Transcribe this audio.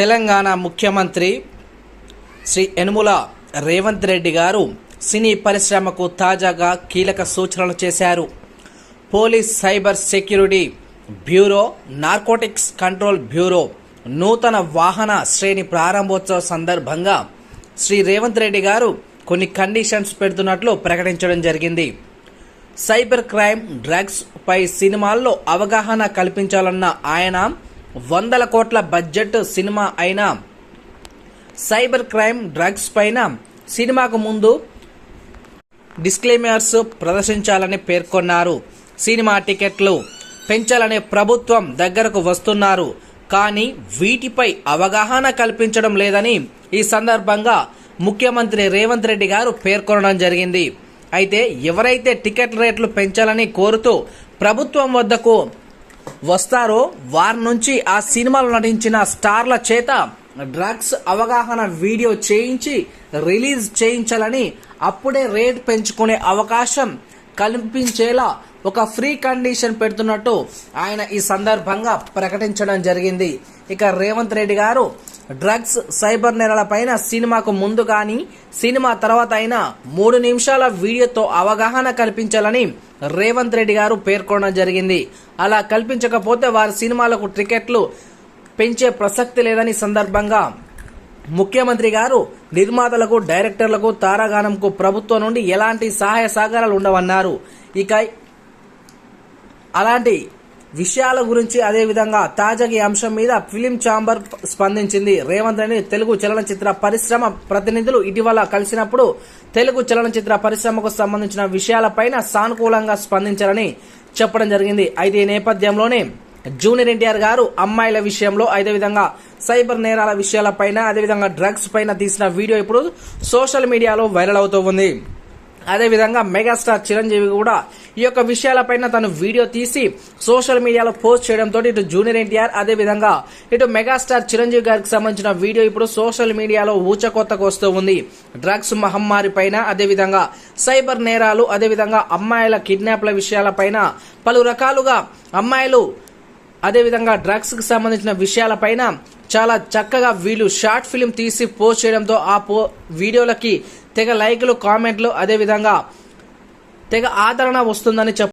తెలంగాణ ముఖ్యమంత్రి శ్రీ యనుముల రేవంత్ రెడ్డి గారు సినీ పరిశ్రమకు తాజాగా కీలక సూచనలు చేశారు. Police cyber security bureau narcotics control bureau నూతన వాహన శ్రేణి ప్రారంభోత్సవ సందర్భంగా శ్రీ రేవంత్ రెడ్డి గారు కొన్ని కండిషన్స్ పెడుతున్నట్లు ప్రకటించడం జరిగింది. సైబర్ క్రైమ్ డ్రగ్స్ పై సినిమాల్లో అవగాహన కల్పించాలన్న ఆయన వందల కోట్ల బడ్జెట్ సినిమా అయిన సైబర్ క్రైమ్ డ్రగ్స్ పైన సినిమాకు ముందు డిస్క్లైమర్స్ ప్రదర్శించాలని పేర్కొన్నారు. సినిమా టికెట్లు పెంచాలనే ప్రభుత్వం దగ్గరకు వస్తున్నారు. కానీ వీటిపై అవగాహన కల్పించడం లేదని ఈ సందర్భంగా ముఖ్యమంత్రి రేవంత్ రెడ్డి గారు పేర్కొనడం జరిగింది. అయితే ఎవరైతే టికెట్ రేట్లు పెంచాలని కోరుతూ ప్రభుత్వం వద్దకు వస్తారో వారి నుంచి ఆ సినిమాలో నటించిన స్టార్ల చేత డ్రగ్స్ అవగాహన వీడియో చేయించి రిలీజ్ చేయించాలని అప్పుడే రేట్ పెంచుకునే అవకాశం కల్పించేలా ఒక ఫ్రీ కండిషన్ పెడుతున్నట్టు ఆయన ఈ సందర్భంగా ప్రకటించడం జరిగింది. ఇక రేవంత్ రెడ్డి గారు డ్రగ్స్ సైబర్ నేరాలపైన సినిమాకు ముందు కానీ సినిమా తర్వాత అయినా మూడు నిమిషాల వీడియోతో అవగాహన కల్పించాలని రేవంత్ రెడ్డి గారు పేర్కొనడం జరిగింది. అలా కల్పించకపోతే వారి సినిమాలకు టికెట్లు పెంచే ప్రసక్తి లేదని సందర్భంగా ముఖ్యమంత్రి గారు నిర్మాతలకు డైరెక్టర్లకు తారాగానంకు ప్రభుత్వం నుండి ఎలాంటి సహాయ సహకారాలు ఉండవన్నారు. ఇక అలాంటి విషయాల గురించి అదేవిధంగా తాజాగా ఈ అంశం మీద ఫిలిం ఛాంబర్ స్పందించింది. రేవంత్ రెడ్డి తెలుగు చలనచిత్ర పరిశ్రమ ప్రతినిధులు ఇటీవల కలిసినప్పుడు తెలుగు చలనచిత్ర పరిశ్రమకు సంబంధించిన విషయాలపైన సానుకూలంగా స్పందించారని చెప్పడం జరిగింది. అయితే ఈ నేపథ్యంలోనే జూనియర్ ఎన్టీఆర్ గారు అమ్మాయిల విషయంలో అదేవిధంగా సైబర్ నేరాల విషయాలపైన అదేవిధంగా డ్రగ్స్ పైన తీసిన వీడియో ఇప్పుడు సోషల్ మీడియాలో వైరల్ అవుతూ ఉంది. అదేవిధంగా మెగాస్టార్ చిరంజీవి కూడా ఈ యొక్క విషయాలపైన తను వీడియో తీసి సోషల్ మీడియాలో పోస్ట్ చేయడంతో ఇటు జూనియర్ ఎన్టీఆర్ అదేవిధంగా ఇటు మెగాస్టార్ చిరంజీవి గారికి సంబంధించిన వీడియో ఇప్పుడు సోషల్ మీడియాలో ఊచకొత్తకు వస్తూ ఉంది. డ్రగ్స్ మహమ్మారి పైన అదేవిధంగా సైబర్ నేరాలు అదేవిధంగా అమ్మాయిల కిడ్నాప్ల విషయాలపైన పలు రకాలుగా అమ్మాయిలు అదేవిధంగా డ్రగ్స్కి సంబంధించిన విషయాలపైన చాలా చక్కగా వీళ్ళు షార్ట్ ఫిలిం తీసి పోస్ట్ చేయడంతో ఆ పో వీడియోలకి తెగ లైక్లు కామెంట్లు అదేవిధంగా తెగ ఆదరణ వస్తుందని చెప్